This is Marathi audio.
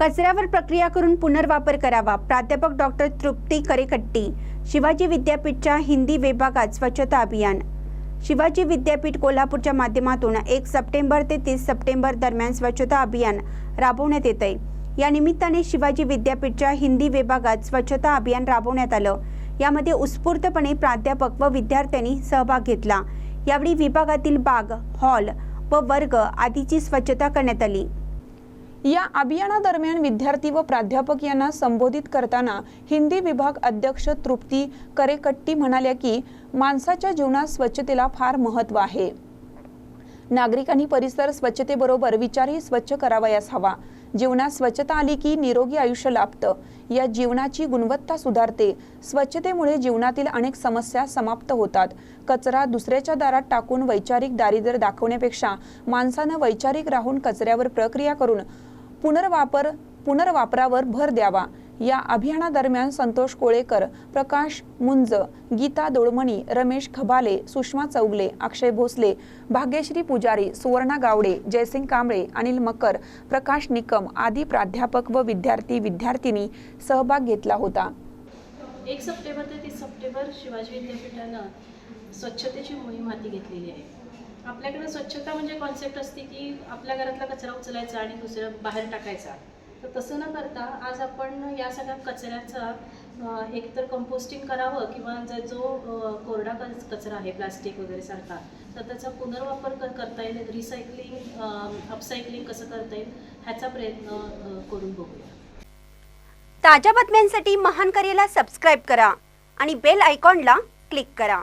कचऱ्यावर प्रक्रिया करून पुनर्वापर करावा. प्राध्यापक डॉक्टर तृप्ती करेकट्टी शिवाजी विद्यापीठच्या हिंदी विभागात स्वच्छता अभियान. शिवाजी विद्यापीठ कोल्हापूरच्या माध्यमातून एक सप्टेंबर ते तीस सप्टेंबर दरम्यान स्वच्छता अभियान राबवण्यात येत आहे या निमित्ताने शिवाजी विद्यापीठच्या हिंदी विभागात स्वच्छता अभियान राबवण्यात आलं. यामध्ये उत्स्फूर्तपणे प्राध्यापक व विद्यार्थ्यांनी सहभाग घेतला. यावेळी विभागातील बाग हॉल व वर्ग आदीची स्वच्छता करण्यात आली. या अभियानादरम्यान विद्यार्थी व प्राध्यापक यांना संबोधित करताना हिंदी विभाग अध्यक्ष तृप्ती करेकट्टी म्हणाल्या की माणसाच्या जीवनात स्वच्छतेला फार महत्त्व आहे. नागरिकांनी परिसर स्वच्छतेबरोबर विचारही स्वच्छ करावयास हवा. जीवनात स्वच्छता आली की निरोगी आयुष्य लाभतं. या जीवनाची गुणवत्ता सुधारते. स्वच्छतेमुळे जीवनातील अनेक समस्या समाप्त होतात. कचरा दुसऱ्याच्या दारात टाकून वैचारिक दारिद्र्य दाखवण्यापेक्षा माणसानं वैचारिक राहून कचऱ्यावर प्रक्रिया करून पुनर्वापर पुनर्वापरावर भर द्यावा. या अभियानादरम्यान संतोष कोळेकर प्रकाश मुंज गीता दोडमणी रमेश खबाले सुषमा चौगले अक्षय भोसले भाग्यश्री पुजारी सुवर्णा गावडे जयसिंग कांबळे अनिल मकर प्रकाश निकम आदी प्राध्यापक व विद्यार्थी विद्यार्थिनी सहभाग घेतला होता. एक सप्टेंबर ते तीस सप्टेंबर शिवाजी विद्यापीठानं स्वच्छतेची मोहीम हाती घेतलेली आहे. आपल्याकडे स्वच्छता म्हणजे कॉन्सेप्ट असते की आपल्या घरातला कचरा उचलायचा आणि दुसऱ्या बाहेर टाकायचा. तर तसं न करता आज आपण या सगळ्या कचऱ्याचा एकतर कंपोस्टिंग करावं किंवा जर जो कोरडा कच- कचरा आहे प्लास्टिक वगैरे सारखा तर त्याचा पुनर्वापर करता येईल रिसायकलिंग अपसायकलिंग कसं करता येईल ह्याचा प्रयत्न करून बघूया. ताज्या बातम्यांसाठी महान करेला सबस्क्राईब करा आणि बेल आयकॉनला क्लिक करा.